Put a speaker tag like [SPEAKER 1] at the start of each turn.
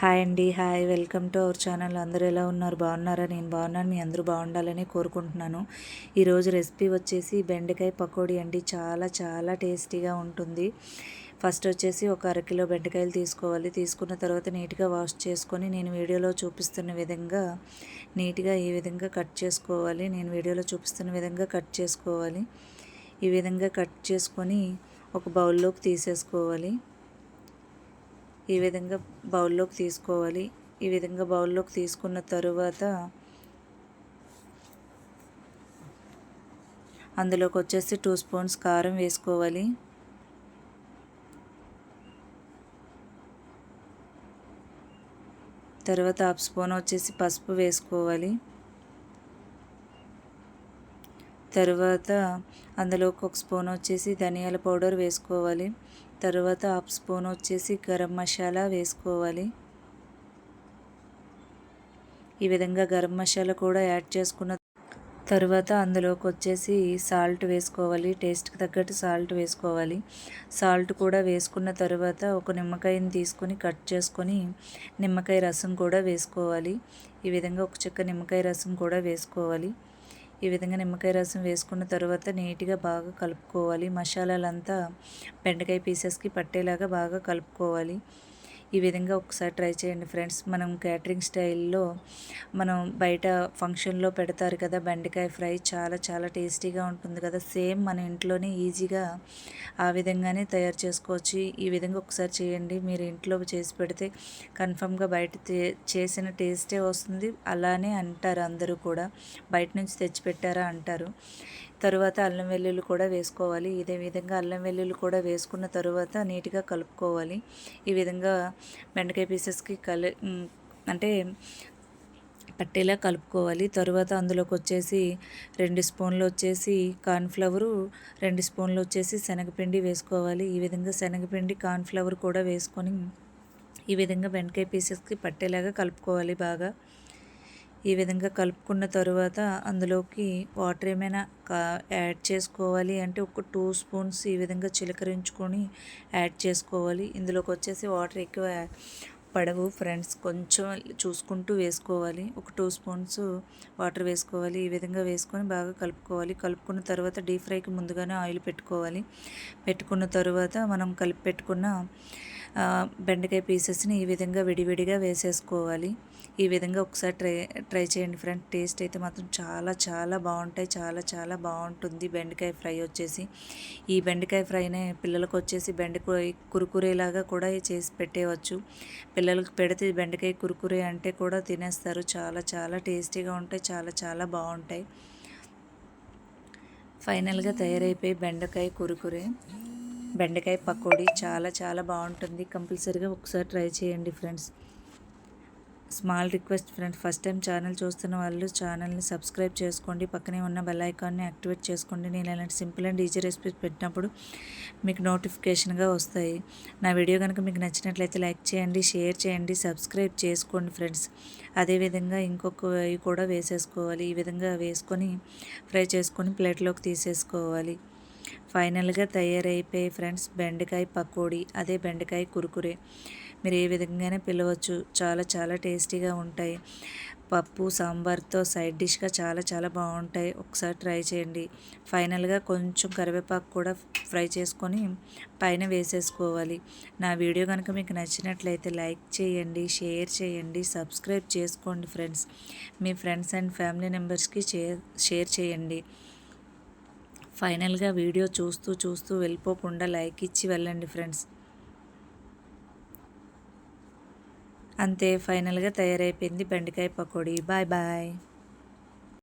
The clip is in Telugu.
[SPEAKER 1] హాయ్ అండి hi. Welcome to our channel. అందరూ ఎలా ఉన్నారు? బాగున్నారా? నేను బాగున్నాను. మీ అందరూ బాగుండాలని కోరుకుంటున్నాను. ఈరోజు రెసిపీ వచ్చేసి బెండకాయ పకోడీ అండి. చాలా చాలా టేస్టీగా ఉంటుంది. ఫస్ట్ వచ్చేసి ఒక అరకిలో బెండకాయలు తీసుకోవాలి. తీసుకున్న తర్వాత నీట్గా వాష్ చేసుకొని నేను వీడియోలో చూపిస్తున్న విధంగా నీట్గా ఈ విధంగా కట్ చేసుకోవాలి. నేను వీడియోలో చూపిస్తున్న విధంగా కట్ చేసుకోవాలి. ఈ విధంగా కట్ చేసుకొని ఒక బౌల్లోకి తీసేసుకోవాలి. ఈ విధంగా బౌల్లోకి తీసుకోవాలి. ఈ విధంగా బౌల్లోకి తీసుకున్న తరువాత అందులోకి వచ్చేసి టూ స్పూన్స్ కారం వేసుకోవాలి. తర్వాత హాఫ్ స్పూన్ వచ్చేసి పసుపు వేసుకోవాలి. తర్వాత అందులోకి ఒక స్పూన్ వచ్చేసి ధనియాల పౌడర్ వేసుకోవాలి. తర్వాత హాఫ్ స్పూన్ వచ్చేసి గరం మసాలా వేసుకోవాలి. ఈ విధంగా గరం మసాలా కూడా యాడ్ చేసుకున్న తర్వాత అందులోకి వచ్చేసి సాల్ట్ వేసుకోవాలి. టేస్ట్కి తగ్గట్టు సాల్ట్ వేసుకోవాలి. సాల్ట్ కూడా వేసుకున్న తర్వాత ఒక నిమ్మకాయని తీసుకొని కట్ చేసుకొని నిమ్మకాయ రసం కూడా వేసుకోవాలి. ఈ విధంగా ఒక చెక్క నిమ్మకాయ రసం కూడా వేసుకోవాలి. ఈ విధంగా నిమ్మకాయ రసం వేసుకున్న తర్వాత నీట్గా బాగా కలుపుకోవాలి. మసాలాలంతా బెండకాయ పీసెస్కి పట్టేలాగా బాగా కలుపుకోవాలి. ఈ విధంగా ఒకసారి ట్రై చేయండి ఫ్రెండ్స్. మనం క్యాటరింగ్ స్టైల్లో మనం బయట ఫంక్షన్లో పెడతారు కదా బెండకాయ ఫ్రై చాలా చాలా టేస్టీగా ఉంటుంది కదా. సేమ్ మన ఇంట్లోనే ఈజీగా ఆ విధంగానే తయారు చేసుకోవచ్చు. ఈ విధంగా ఒకసారి చేయండి. మీరు ఇంట్లో చేసి పెడితే కన్ఫర్మ్గా బయట చేసిన టేస్టే వస్తుంది. అలానే అంటారు అందరూ కూడా. బయట నుంచి తెచ్చిపెట్టారా అంటారు. తరువాత అల్లం వెల్లుల్లి కూడా వేసుకోవాలి. ఇదే విధంగా అల్లం వెల్లుల్లి కూడా వేసుకున్న తరువాత నీట్గా కలుపుకోవాలి. ఈ విధంగా బెండకాయ పీసెస్కి కలి అంటే పట్టేలా కలుపుకోవాలి. తరువాత అందులోకి వచ్చేసి రెండు స్పూన్లు వచ్చేసి కార్న్ఫ్లవరు రెండు స్పూన్లు వచ్చేసి శనగపిండి వేసుకోవాలి. ఈ విధంగా శనగపిండి కార్న్ఫ్లవర్ కూడా వేసుకొని ఈ విధంగా బెండకాయ పీసెస్కి పట్టేలాగా కలుపుకోవాలి బాగా. ఈ విధంగా కలుపుకున్న తరువాత అందులోకి వాటర్ ఏమైనా యాడ్ చేసుకోవాలి అంటే ఒక టూ స్పూన్స్ ఈ విధంగా చిలకరించుకొని యాడ్ చేసుకోవాలి. ఇందులోకి వచ్చేసి వాటర్ ఎక్కువ పడవు ఫ్రెండ్స్. కొంచెం చూసుకుంటూ వేసుకోవాలి. ఒక టూ స్పూన్స్ వాటర్ వేసుకోవాలి. ఈ విధంగా వేసుకొని బాగా కలుపుకోవాలి. కలుపుకున్న తర్వాత డీప్ ఫ్రైకి ముందుగానే ఆయిల్ పెట్టుకోవాలి. పెట్టుకున్న తర్వాత మనం కలిపి పెట్టుకున్న బెండకాయ పీసెస్ని ఈ విధంగా విడివిడిగా వేసేసుకోవాలి. ఈ విధంగా ఒకసారి ట్రై ట్రై చేయండి ఫ్రెండ్. టేస్ట్ అయితే మాత్రం చాలా చాలా బాగుంటాయి. చాలా చాలా బాగుంటుంది. బెండకాయ ఫ్రై వచ్చేసి. ఈ బెండకాయ ఫ్రైనే పిల్లలకు వచ్చేసి బెండకాయ కురుకురేలాగా కూడా చేసి పెట్టేయవచ్చు. పిల్లలకు పెడితే బెండకాయ కురుకురే అంటే కూడా తినేస్తారు. చాలా చాలా టేస్టీగా ఉంటాయి. చాలా చాలా బాగుంటాయి. ఫైనల్గా తయారైపోయి బెండకాయ కురుకురే. బెండకాయ పకోడీ చాలా చాలా బాగుంటుంది. కంపల్సరీగా ఒకసారి ట్రై చేయండి friends. Small request friends first time channel చూస్తున్న వాళ్ళు ఛానల్ని సబ్స్క్రైబ్ చేసుకోండి. పక్కనే ఉన్న బెల్ ఐకాన్ని యాక్టివేట్ చేసుకోండి. నేను ఇలాంటి సింపుల్ అండ్ ఈజీ రెసిపీస్ పెట్టినప్పుడు మీకు నోటిఫికేషన్గా వస్తాయి. నా వీడియో కనుక మీకు నచ్చినట్లయితే లైక్ చేయండి షేర్ చేయండి సబ్స్క్రైబ్ చేసుకోండి ఫ్రెండ్స్. అదేవిధంగా ఇంకొక కూడా వేసేసుకోవాలి. ఈ విధంగా వేసుకొని ఫ్రై చేసుకొని ప్లేట్లోకి తీసేసుకోవాలి. ఫైనల్గా తయారైపోయి ఫ్రెండ్స్ బెండకాయ పకోడీ అదే బెండకాయ కురుకురే. మీరు ఏ విధంగానే పిలవచ్చు. చాలా చాలా టేస్టీగా ఉంటాయి. పప్పు సాంబార్తో సైడ్ డిష్గా చాలా చాలా బాగుంటాయి. ఒకసారి ట్రై చేయండి. ఫైనల్గా కొంచెం కరివేపాకు కూడా ఫ్రై చేసుకొని పైన వేసేసుకోవాలి. నా వీడియో కనుక మీకు నచ్చినట్లయితే లైక్ చేయండి షేర్ చేయండి సబ్స్క్రైబ్ చేసుకోండి ఫ్రెండ్స్. మీ ఫ్రెండ్స్ అండ్ ఫ్యామిలీ మెంబర్స్కి షేర్ చేయండి. ఫైనల్గా వీడియో చూస్తూ చూస్తూ వెళ్ళిపోకుండా లైక్ ఇచ్చి వెళ్ళండి ఫ్రెండ్స్. అంతే ఫైనల్గా తయారైపోయింది బెండకాయ పకోడీ. Bye bye.